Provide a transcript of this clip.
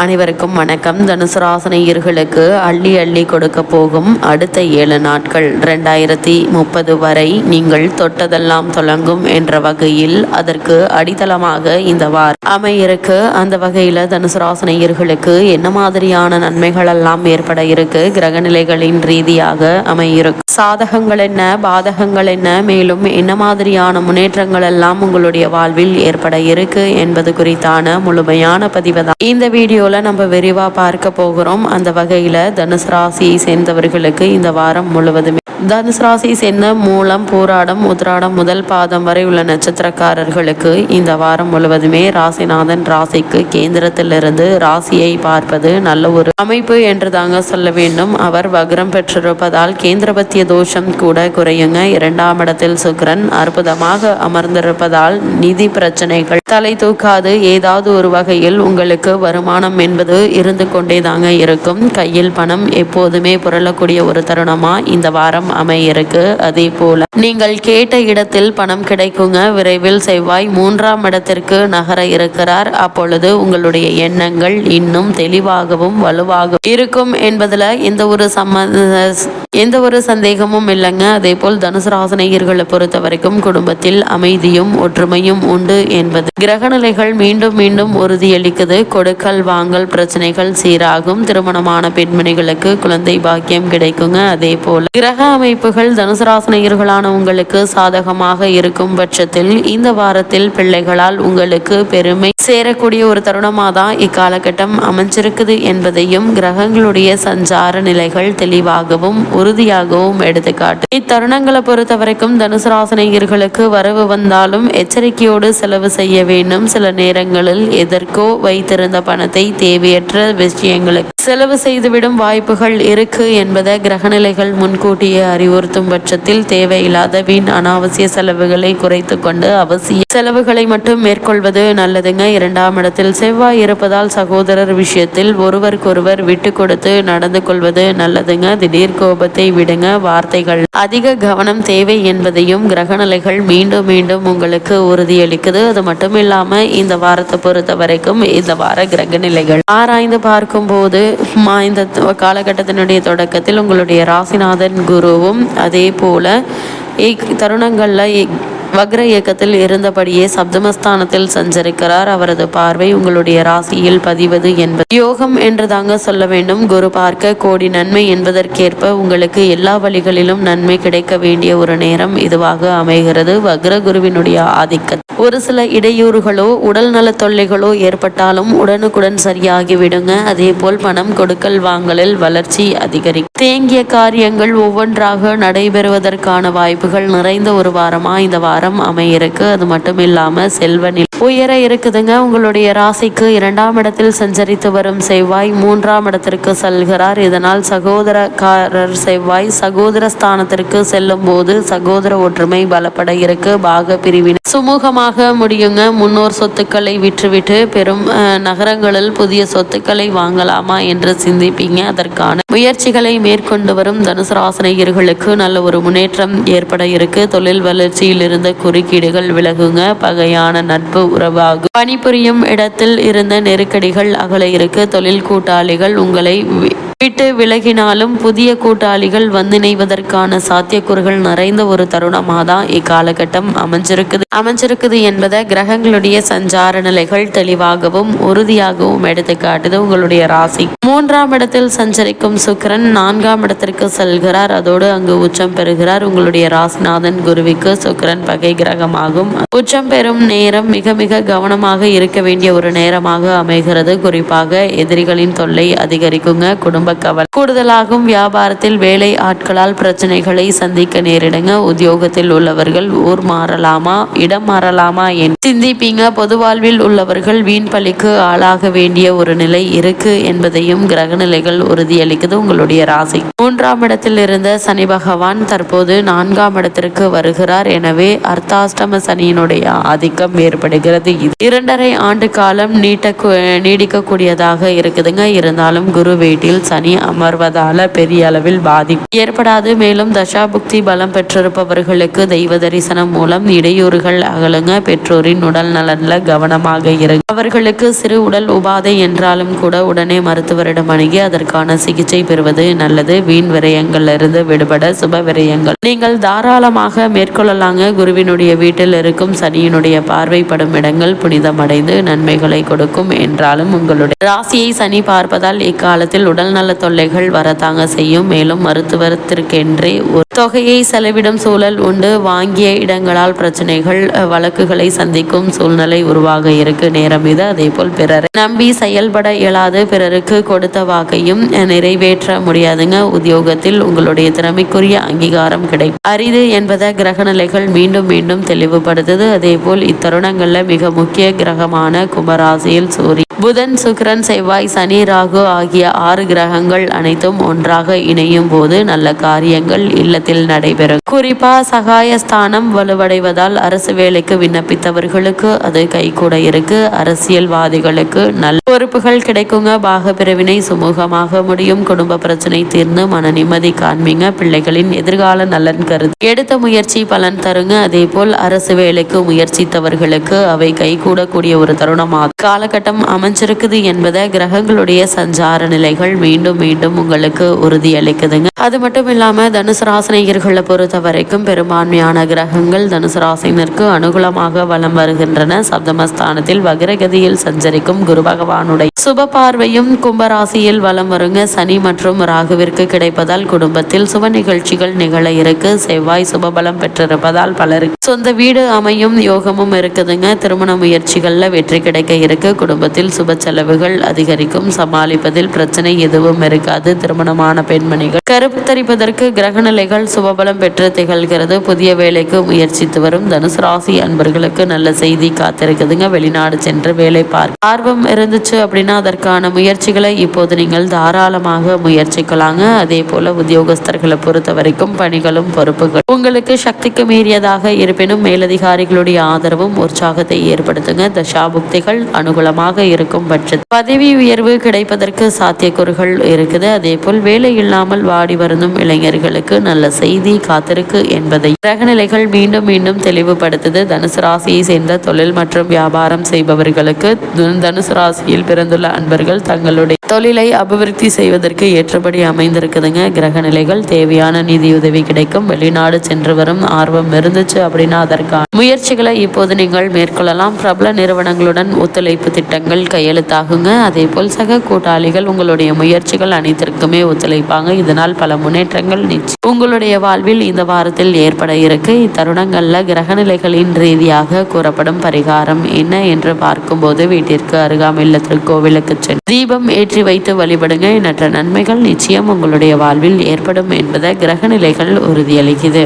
அனைவருக்கும் வணக்கம். தனுசு ராசினியர்களுக்கு அள்ளி அள்ளி கொடுக்க போகும் அடுத்த ஏழு நாட்கள். ரெண்டாயிரத்தி முப்பது வரை நீங்கள் தொட்டதெல்லாம் தொடங்கும் என்ற வகையில் அதற்கு அடித்தளமாக இந்த வார் அமையிருக்கு. அந்த வகையில் தனுசு ராசினியர்களுக்கு என்ன மாதிரியான நன்மைகள் எல்லாம் ஏற்பட இருக்கு? கிரகநிலைகளின் ரீதியாக அமையிருக்கு. சாதகங்கள் என்ன? பாதகங்கள் என்ன? மேலும் என்ன மாதிரியான முன்னேற்றங்கள் எல்லாம் உங்களுடைய வாழ்வில் ஏற்பட இருக்கு என்பது குறித்தான முழுமையான பதிவு தான். இந்த வீடியோ வீடியோவில் நம்ம விரிவாக பார்க்க போகிறோம். அந்த வகையில் தனுசு ராசியை சேர்ந்தவர்களுக்கு இந்த வாரம் முழுவதுமே தனுசு ராசியை சேர்ந்த மூலம் பூராடம் உத்ராடம் முதல் பாதம் வரை உள்ள நட்சத்திரக்காரர்களுக்கு இந்த வாரம் முழுவதுமே ராசிநாதன் ராசிக்கு கேந்திரத்திலிருந்து ராசியை பார்ப்பது நல்ல ஒரு அமைப்பு என்று தாங்க சொல்ல வேண்டும். அவர் வக்ரம் பெற்றிருப்பதால் கேந்திரபத்திய தோஷம் கூட குறையுங்க. இரண்டாம் இடத்தில் சுக்ரன் அற்புதமாக அமர்ந்திருப்பதால் நிதி பிரச்சனைகள் தலை தூக்காது. ஏதாவது ஒரு வகையில் உங்களுக்கு வருமானம் என்பது இருந்து கொண்டே தாங்க இருக்கும். கையில் பணம் எப்போதுமே புரளக்கூடிய ஒரு தருணமா? இந்த வாரம் அமையிருக்கு. அதே போல நீங்கள் கேட்ட இடத்தில் பணம் கிடைக்குங்க. விரைவில் செவ்வாய் மூன்றாம் இடத்திற்கு நகர இருக்கிறார். அப்பொழுது உங்களுடைய எண்ணங்கள் இன்னும் தெளிவாகவும் வலுவாகவும் இருக்கும் என்பதுல எந்த ஒரு சம்ம எந்த ஒரு சந்தேகமும் இல்லைங்க. அதே போல் தனுசு ராசனையர்களை பொறுத்த வரைக்கும் குடும்பத்தில் அமைதியும் ஒற்றுமையும் உண்டு என்பது. கிரகநிலைகள் மீண்டும் மீண்டும் உறுதியளிக்குது. கொடுக்கல் வாங்கல் பிரச்சனைகள் சீராகும். திருமணமான பெண்மணிகளுக்கு குழந்தை பாக்கியம் கிடைக்குங்க. அதே போல கிரக அமைப்புகள் தனுசுராசனையர்களான உங்களுக்கு சாதகமாக இருக்கும் பட்சத்தில் இந்த வாரத்தில் பிள்ளைகளால் உங்களுக்கு பெருமை சேரக்கூடிய ஒரு தருணமாக தான் இக்காலகட்டம் அமைஞ்சிருக்குது என்பதையும் கிரகங்களுடைய சஞ்சார நிலைகள் தெளிவாகவும் உறுதியாகவும் எடுத்துக்காட்டு. இத்தருணங்களை பொறுத்த வரைக்கும் தனுசு வரவு வந்தாலும் எச்சரிக்கையோடு செலவு செய்ய வேண்டும். சில நேரங்களில் எதற்கோ வைத்திருந்த பணத்தை தேவையற்ற விஷயங்களுக்கு செலவு செய்துவிடும் வாய்ப்புகள் இருக்கு என்பதை கிரகநிலைகள் முன்கூட்டியே அறிவுறுத்தும் பட்சத்தில் தேவையில்லாத வீண் அனாவசிய செலவுகளை குறைத்து கொண்டு அவசிய செலவுகளை மட்டும் மேற்கொள்வது நல்லதுங்க. இரண்டாம் இடத்தில் செவ்வாய் இருப்பதால் சகோதரர் விஷயத்தில் ஒருவருக்கொருவர் விட்டு கொடுத்து நடந்து கொள்வது நல்லதுங்க. திடீர் கோபத்தை விடுங்க. வார்த்தைகள் அதிக கவனம் தேவை என்பதையும் கிரகநிலைகள் மீண்டும் மீண்டும் உங்களுக்கு உறுதியளிக்குது. அது மட்டும் இல்லாம இந்த வாரத்தை பொறுத்த வரைக்கும் இந்த வார கிரகநிலைகள் ஆராய்ந்து பார்க்கும் போது இந்த காலகட்டத்தினுடைய தொடக்கத்தில் உங்களுடைய ராசிநாதன் குரு குருவும் அதே போல தருணங்களில் வக்ர இயக்கத்தில் இருந்தபடியே சப்தமஸ்தானத்தில் சஞ்சரிக்கிறார். அவரது பார்வை உங்களுடைய ராசியில் பதிவது என்பது. யோகம் என்று தாங்க சொல்ல வேண்டும். குரு பார்க்க கோடி நன்மை என்பதற்கேற்ப உங்களுக்கு எல்லா வழிகளிலும் நன்மை கிடைக்க வேண்டிய ஒரு நேரம் இதுவாக அமைகிறது. வக்ர குருவினுடைய ஆதிக்கம் ஒரு சில இடையூறுகளோ உடல் நல தொல்லைகளோ ஏற்பட்டாலும் உடனுக்குடன் சரியாகி விடுங்க. அதே போல் பணம் கொடுக்கல் வாங்கலில் வளர்ச்சி அதிகரிக்கும். தேங்கிய காரியங்கள் ஒவ்வொன்றாக நடைபெறுவதற்கான வாய்ப்புகள் நிறைந்த ஒரு வாரமா இந்த வாரம் அமையிருக்கு. அது மட்டும் இல்லாம செல்வனில் உயர இருக்குதுங்க. உங்களுடைய ராசிக்கு இரண்டாம் இடத்தில் சஞ்சரித்து வரும் செவ்வாய் மூன்றாம் இடத்திற்கு செல்கிறார். இதனால் சகோதரக்காரர் செவ்வாய் சகோதர ஸ்தானத்திற்கு செல்லும் போது சகோதர ஒற்றுமை பலப்பட இருக்கு. பாக பிரிவினை சுமூகமாக முடியுங்க. முன்னோர் சொத்துக்களை விற்றுவிட்டு பெரும் நகரங்களில் புதிய சொத்துக்களை வாங்கலாமா என்று சிந்திப்பீங்க. அதற்கான முயற்சிகளை மேற்கொண்டு வரும் தனுசு ராசினியர்களுக்கு நல்ல ஒரு முன்னேற்றம் ஏற்பட இருக்கு. தொழில் வளர்ச்சியில் இருந்த குறுக்கீடுகள் விலகுங்க. பகையான நட்பு உறவாகும் பணிபுரியும் இடத்தில் இருந்த நெருக்கடிகள் அகல இருக்கு. தொழில் கூட்டாளிகள் உங்களை விட்டு விலகினாலும் புதிய கூட்டாளிகள் வந்து இணைவதற்கான சாத்தியக்கூறுகள் நிறைந்த ஒரு தருணமாக தான் இக்காலகட்டம் அமைஞ்சிருக்குது. அமைஞ்சிருக்குது என்பதை கிரகங்களுடைய சஞ்சார நிலைகள் தெளிவாகவும் உறுதியாகவும் எடுத்து காட்டுது உங்களுடைய ராசி. மூன்றாம் இடத்தில் சஞ்சரிக்கும் சுக்கிரன் நான்காம் இடத்திற்கு செல்கிறார். அதோடு அங்கு உச்சம் பெறுகிறார் உங்களுடைய ராசிநாதன் குருவிக்கு சுக்கிரன் பகை கிரகமாகும். உச்சம் பெறும் நேரம் மிக மிக கவனமாக இருக்க வேண்டிய ஒரு நேரமாக அமைகிறது. குறிப்பாக எதிரிகளின் தொல்லை அதிகரிக்குங்க குடும்ப கவலை கூடுதலாகும் வியாபாரத்தில் வேலை ஆட்களால் பிரச்சனைகளை சந்திக்க நேரிடுங்க. உத்தியோகத்தில் உள்ளவர்கள் ஊர் மாறலாமா? இடம் மாறலாமா என்று சிந்திப்பீங்க. பொது வாழ்வில் உள்ளவர்கள் வீண் பழிக்கு ஆளாக வேண்டிய ஒரு நிலை இருக்கு என்பதையும் கிரக நிலைகள் உறுதியளிக்குது உங்களுடைய ராசி. மூன்றாம் இடத்தில் இருந்த சனி பகவான் தற்போது நான்காம் இடத்திற்கு வருகிறார். எனவே அர்த்தாஷ்டம சனியினுடைய ஆதிக்கம் ஏற்படுகிறது. இது இரண்டரை ஆண்டு காலம் நீட்ட நீடிக்கக்கூடியதாக இருக்குதுங்க. இருந்தாலும் குரு வீட்டில் சனி அமர் அமர்வதால பெரிய அளவில் பாதிப்பு ஏற்படாது. மேலும் தசாபுக்தி பலம் பெற்றிருப்பவர்களுக்கு தெய்வ தரிசனம் மூலம் இடையூறுகள் அகலுங்க. பெற்றோரின் உடல் நலன்ல கவனமாக இருக்கு அவர்களுக்கு சிறு உடல் உபாதை என்றாலும் கூட உடனே மருத்துவரிடம் அணுகி அதற்கான சிகிச்சை பெறுவது நல்லது. வீண் விரயங்கள்ல இருந்து விடுபட சுப விரயங்கள். நீங்கள் தாராளமாக மேற்கொள்ளலாங்க. குருவினுடைய வீட்டில் இருக்கும் சனியினுடைய பார்வைப்படும் இடங்கள் புனிதமடைந்து நன்மைகளை கொடுக்கும் என்றாலும் உங்களுடைய ராசியை சனி பார்ப்பதால் இக்காலத்தில் உடல்நல தொல்லைகள் வரத்தாங்க செய்யும். மேலும் மருத்துவத்திற்கென்றே ஒரு தொகையை செலவிடும் சூழல் உண்டு. வாங்கிய இடங்களால் பிரச்சனைகள் வழக்குகளை சந்திக்கும் சூழ்நிலை உருவாக இருக்கு. நேரம் இது. அதே போல் பிறரை நம்பி செயல்பட இயலாது. பிறருக்கு கொடுத்த வாக்கையும் நிறைவேற்ற முடியாதுங்க. உத்தியோகத்தில் உங்களுடைய திறமைக்குரிய அங்கீகாரம் கிடைக்கும். அரிது என்பதை கிரக நிலைகள் மீண்டும் மீண்டும் தெளிவுபடுத்துது. அதே போல் இத்தருணங்கள்ல மிக முக்கிய கிரகமான கும்பராசியில் சூரியன் புதன் சுக்கிரன் செவ்வாய் சனி ராகு ஆகிய ஆறு கிரக கிரகங்கள் அனைத்தும் ஒன்றாக இணையும் போது நல்ல காரியங்கள் இல்லத்தில் நடைபெறும். குறிப்பா சகாயஸ்தானம் வலுவடைவதால் அரசு வேலைக்கு விண்ணப்பித்தவர்களுக்கு அது கைகூட இருக்கு. அரசியல்வாதிகளுக்கு நல்ல பொறுப்புகள் கிடைக்குங்க. பாக பிரிவினை சுமூகமாக முடியும். குடும்ப பிரச்சனை தீர்ந்து மன நிம்மதி காண்பீங்க. பிள்ளைகளின் எதிர்கால நலன் கருது எடுத்த முயற்சி பலன் தருங்க. அதே போல் அரசு வேலைக்கு முயற்சித்தவர்களுக்கு அவை கைகூடக்கூடிய ஒரு தருணமாக. காலகட்டம் அமைஞ்சிருக்குது என்பதை கிரகங்களுடைய சஞ்சார நிலைகள் மீண்டும் மீண்டும் மீண்டும் உங்களுக்கு உறுதியளிக்குதுங்க அது மட்டும் இல்லாம தனுசு ராசினியர்களை பொறுத்த வரைக்கும் பெரும்பான்மையான கிரகங்கள் தனுசு ராசினருக்கு அனுகூலமாக வலம் வருகின்றன. சப்தமஸ்தானத்தில் வக்ரகதியில் சஞ்சரிக்கும் குரு பகவானுடைய சுப பார்வையும் கும்பராசியில் வலம் வருங்க. சனி மற்றும் ராகுவிற்கு கிடைப்பதால் குடும்பத்தில் சுப நிகழ்ச்சிகள் நிகழ இருக்கு. செவ்வாய் சுபபலம் பெற்றிருப்பதால் பலருக்கு சொந்த வீடு அமையும் யோகமும் இருக்குதுங்க. திருமண முயற்சிகள்ல வெற்றி கிடைக்க இருக்கு. குடும்பத்தில் சுப செலவுகள் அதிகரிக்கும். சமாளிப்பதில் பிரச்சனை எதுவும் இருக்காது. திருமணமான பெண்மணிகள் கருத்தரிப்பதற்கு கிரகநிலைகள் சுபபலம் பெற்று திகழ்கிறது. புதிய வேலைக்கு முயற்சித்து வரும் தனுசு ராசி அன்பர்களுக்கு நல்ல செய்தி காத்திருக்குதுங்க. வெளிநாடு சென்று வேலை பார்க்க ஆர்வம் இருந்துச்சு அப்படின்னா அதற்கான முயற்சிகளை இப்போது நீங்கள் தாராளமாக முயற்சிக்கலாங்க. அதே போல உத்தியோகஸ்தர்களை பொறுத்த வரைக்கும் பணிகளும் பொறுப்புகள் உங்களுக்கு சக்திக்கு மீறியதாக இருப்பினும் மேலதிகாரிகளுடைய ஆதரவும் உற்சாகத்தை ஏற்படுத்துங்க. தசாபுக்திகள் அனுகூலமாக இருக்கும் பட்சத்தில். பதவி உயர்வு கிடைப்பதற்கு சாத்தியக்கூறுகள் இருக்குது. அதே போல் வேலை இல்லாமல் வாடி வருந்தும் இளைஞர்களுக்கு நல்ல செய்தி காத்திருக்கு என்பதை. கிரகநிலைகள் மீண்டும் மீண்டும் தெளிவுபடுத்துது. தனுசு ராசியை சேர்ந்த தொழில் மற்றும் வியாபாரம் செய்பவர்களுக்கு தனுசு ராசியில் பிறந்துள்ள அன்பர்கள் தங்களுடைய தொழிலை அபிவிருத்தி செய்வதற்கு ஏற்றபடி அமைந்திருக்குதுங்க. கிரகநிலைகள் தேவையான நிதியுதவி கிடைக்கும். வெளிநாடு சென்று வரும் ஆர்வம் இருந்துச்சு அப்படின்னா அதற்கான முயற்சிகளை இப்போது நீங்கள் மேற்கொள்ளலாம். பிரபல நிறுவனங்களுடன் ஒத்துழைப்பு திட்டங்கள் கையெழுத்தாகுங்க. அதே போல் சக கூட்டாளிகள் உங்களுடைய முயற்சி முயற்சிகள் அனைத்திற்குமே ஒத்துழைப்பாங்க. இதனால் பல முன்னேற்றங்கள் நிச்சயம் உங்களுடைய வாழ்வில் இந்த வாரத்தில் ஏற்பட இருக்கு. இத்தருணங்கள்ல கிரகநிலைகளின் ரீதியாக கூறப்படும் பரிகாரம் என்ன என்று பார்க்கும்போது வீட்டிற்கு அருகாமையில் திருக்கோவிலுக்கு சென்று தீபம் ஏற்றி வைத்து வழிபடுங்க. எண்ணற்ற நன்மைகள் நிச்சயம் உங்களுடைய வாழ்வில் ஏற்படும் என்பதை கிரகநிலைகள் உறுதியளிக்குது.